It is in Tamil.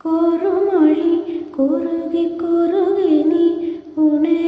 കോറുമൊഴി കുറുകി കുറുകി നീ ഉണരുവരി നൽകാതിരിന്തിരി